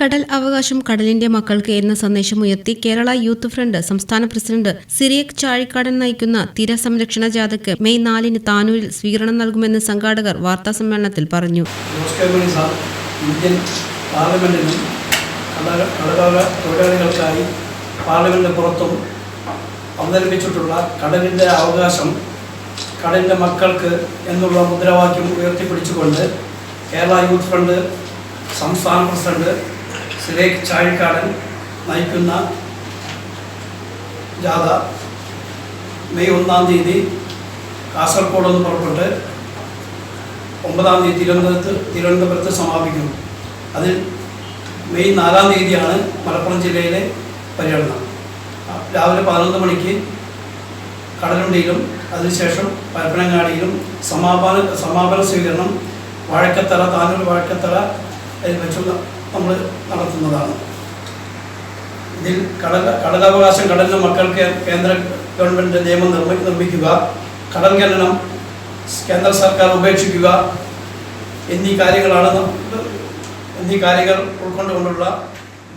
കടൽ അവകാശം കടലിന്റെ മക്കൾക്ക് എന്ന സന്ദേശം ഉയർത്തി കേരള യൂത്ത് ഫ്രണ്ട് സംസ്ഥാന പ്രസിഡന്റ് സിറിയക് ചാഴിക്കാടൻ നയിക്കുന്ന തീരസംരക്ഷണ ജാഥയ്ക്ക് മെയ് നാലിന് താനൂരിൽ സ്വീകരണം നൽകുമെന്ന് സംഘാടകർ വാർത്താസമ്മേളനത്തിൽ പറഞ്ഞു. ജോസ് സാർ. ഇന്ത്യൻ അവതരിപ്പിച്ചിട്ടുള്ള അവകാശം കടലിന്റെ മക്കൾക്ക് എന്നുള്ള മുദ്രാവാക്യം ഉയർത്തിപ്പിടിച്ചുകൊണ്ട് കേരള യൂത്ത് ഫ്രണ്ട് സംസ്ഥാന പ്രസിഡന്റ് സുരേഖ് ചാഴിക്കാടൻ നയിക്കുന്ന ജാഥ മെയ് ഒന്നാം തീയതി കാസർഗോഡ് നിന്ന് പുറപ്പെട്ട് ഒമ്പതാം തീയതി തിരുവനന്തപുരത്ത് തിരുവനന്തപുരത്ത് സമാപിക്കുന്നു. അതിൽ മെയ് നാലാം തീയതിയാണ് മലപ്പുറം ജില്ലയിലെ പര്യടനം. രാവിലെ പതിനൊന്ന് മണിക്ക് കടലുണ്ടിയിലും അതിനുശേഷം പരപ്പനങ്ങാടിയിലും സമാപന സമാപന സ്വീകരണം വാഴക്കത്തറ താനൂർ വാഴക്കത്തറ വെച്ച് നമ്മൾ നടത്തുന്നതാണ്. ഇതിൽ കടൽ കടലവകാശം കടലിന് മക്കൾക്ക് കേന്ദ്ര ഗവൺമെന്റ് നിയമം നിർമ്മി നിർമ്മിക്കുക കടൽ ഖനനം കേന്ദ്ര സർക്കാർ ഉപേക്ഷിക്കുക എന്നീ കാര്യങ്ങളാണ് എന്നീ കാര്യങ്ങൾ ഉൾക്കൊണ്ടുകൊണ്ടുള്ള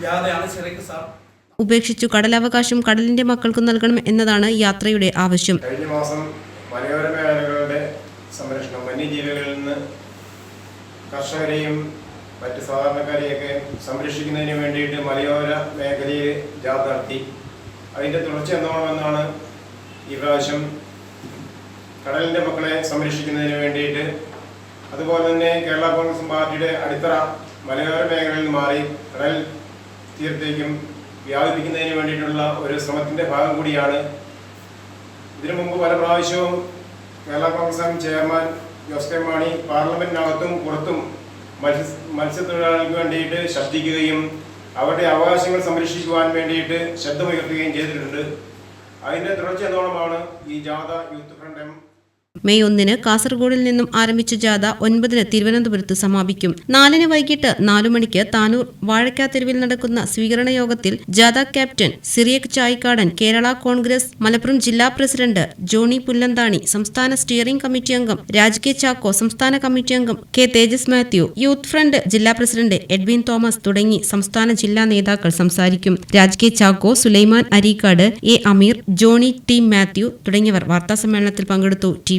വ്യാധയാണ് ശരിക്ക് സാർ. ഉപേക്ഷിച്ചു കടലവകാശം കടലിന്റെ മക്കൾക്ക് നൽകണം എന്നതാണ് യാത്രയുടെ ആവശ്യം. കഴിഞ്ഞ മാസം മലയോര മേഖലകളുടെ സംരക്ഷണം വന്യജീവികളിൽ നിന്ന് കർഷകരെയും മറ്റ് സാധാരണക്കാരെയൊക്കെ സംരക്ഷിക്കുന്നതിന് വേണ്ടിയിട്ട് മലയോര മേഖലയിൽ ജാഥ നടത്തി. അതിന്റെ തുടർച്ച എന്നോണമെന്നാണ് ഈ പ്രാവശ്യം കടലിന്റെ മക്കളെ സംരക്ഷിക്കുന്നതിന് വേണ്ടിയിട്ട് അതുപോലെ തന്നെ കേരള കോൺഗ്രസ് പാർട്ടിയുടെ അടിത്തറ മലയോര മേഖലയിൽ മാറി കടൽ തീരത്തേക്കും വ്യാപിപ്പിക്കുന്നതിന് വേണ്ടിയിട്ടുള്ള ഒരു ശ്രമത്തിന്റെ ഭാഗം കൂടിയാണ്. ഇതിനു മുമ്പ് പല പ്രാവശ്യവും Kerala Congress chairman Jose K Mani പാർലമെന്റിനകത്തും പുറത്തും മത്സ്യ മത്സ്യത്തൊഴിലാളികൾക്ക് വേണ്ടിയിട്ട് ശബ്ദിക്കുകയും അവരുടെ അവകാശങ്ങൾ സംരക്ഷിക്കുവാൻ വേണ്ടിയിട്ട് ശബ്ദമുയർത്തുകയും ചെയ്തിട്ടുണ്ട്. അതിന്റെ തുടർച്ച എന്നോണമാണ് ഈ ജാഥ യൂത്ത് ഫ്രണ്ട് എം മെയ് ഒന്നിന് കാസർഗോഡിൽ നിന്നും ആരംഭിച്ച ജാഥ ഒൻപതിന് തിരുവനന്തപുരത്ത് സമാപിക്കും. നാലിന് വൈകിട്ട് നാലു മണിക്ക് താനൂർ വാഴക്കാത്തെരുവിൽ നടക്കുന്ന സ്വീകരണ യോഗത്തിൽ ജാഥ ക്യാപ്റ്റൻ സിറിയക് ചായിക്കാടൻ കേരള കോൺഗ്രസ് മലപ്പുറം ജില്ലാ പ്രസിഡന്റ് ജോണി പുല്ലന്താണി സംസ്ഥാന സ്റ്റിയറിംഗ് കമ്മിറ്റി അംഗം രാജ് കെ ചാക്കോ സംസ്ഥാന കമ്മിറ്റി അംഗം K Tejas Mathew youth front ജില്ലാ പ്രസിഡന്റ് എഡ്വിൻ തോമസ് തുടങ്ങി സംസ്ഥാന ജില്ലാ നേതാക്കൾ സംസാരിക്കും. Raj K Chacko Sulaiman Areekkad A Ameer Johnny T Mathew തുടങ്ങിയവർ വാർത്താസമ്മേളനത്തിൽ പങ്കെടുത്തു. T